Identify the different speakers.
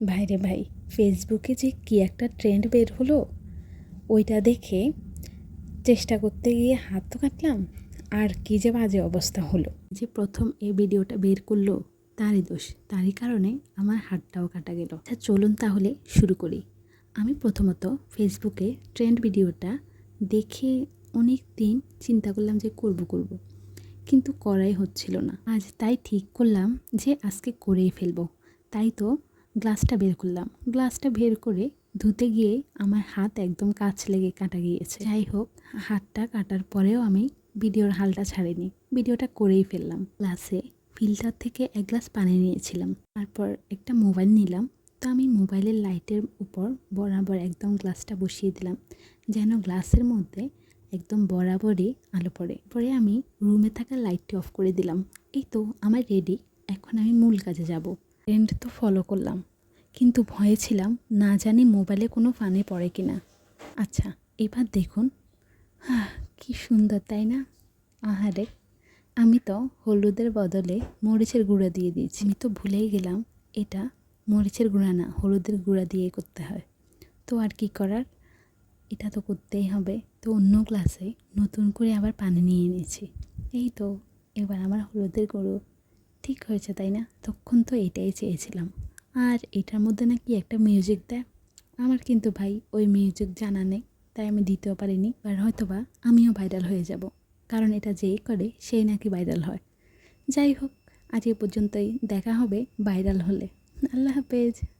Speaker 1: ভাইরে ভাই, ফেসবুকে যে কি একটা ট্রেন্ড বের হলো, ওইটা দেখে চেষ্টা করতে গিয়ে হাত তো কাটলাম, আর কি যে বাজে অবস্থা হলো। যে প্রথম এই ভিডিওটা বের করল, তারই দোষ, তারই কারণে আমার হাতটাও কাটা গেল। আচ্ছা চলুন তাহলে শুরু করি। আমি প্রথমত ফেসবুকে ট্রেন্ড ভিডিওটা দেখে অনেক দিন চিন্তা করলাম যে করব করব। কিন্তু করাই হচ্ছিল না। আজ তাই ঠিক করলাম যে আজকে করেই ফেলব। তাই তো গ্লাসটা বের করলাম। গ্লাসটা বের করে ধুতে গিয়ে আমার হাত একদম কাছ লেগে কাটা গিয়েছে। যাই হোক, হাতটা কাটার পরেও আমি ভিডিওর হালটা ছাড়িনি। ভিডিওটা করেই ফেললাম। গ্লাসে ফিল্টার থেকে এক গ্লাস পানি নিয়েছিলাম। তারপর একটা মোবাইল নিলাম। তো আমি মোবাইলের লাইটের উপর বরাবর একদম গ্লাসটা বসিয়ে দিলাম। যেন গ্লাসের মধ্যে একদম বরাবরই আলো পড়ে। পরে আমি রুমে থাকা লাইটটি অফ করে দিলাম। এই তো, আমার রেডি এখন আমি মূল কাজে যাব। ট্রেন্ড তো ফলো করলাম। কিন্তু ভয়ে ছিলাম, না জানি মোবাইলে কোনো ফানে পড়ে কি না আচ্ছা এবার দেখুন। হ্যাঁ কী সুন্দর, তাই না? আহারে, আমি তো হলুদের বদলে মরিচের গুঁড়া দিয়ে দিয়েছি। আমি তো ভুলেই গেলাম, এটা মরিচের গুঁড়া না, হলুদের গুঁড়া দিয়ে করতে হয়। তো আর কি করার? এটা তো করতেই হবে। তো অন্য গ্লাসে নতুন করে আবার পানি নিয়ে নিয়েছি এই তো, এবার আমার হলুদের গুঁড়ো ঠিক হয়েছে, তাই না? তখন তো এটাই চেয়েছিলাম। আর এটার মধ্যে নাকি একটা মিউজিক দেয়। আমার কিন্তু ভাই ওই মিউজিক জানা নেই, তাই আমি দিতেও পারিনি আর হয়তোবা আমিও ভাইরাল হয়ে যাব। কারণ এটা যেই করে, সেই নাকি ভাইরাল হয়। যাই হোক, আজ এ পর্যন্তই, দেখা হবে ভাইরাল হলে। আল্লাহ হাফেজ।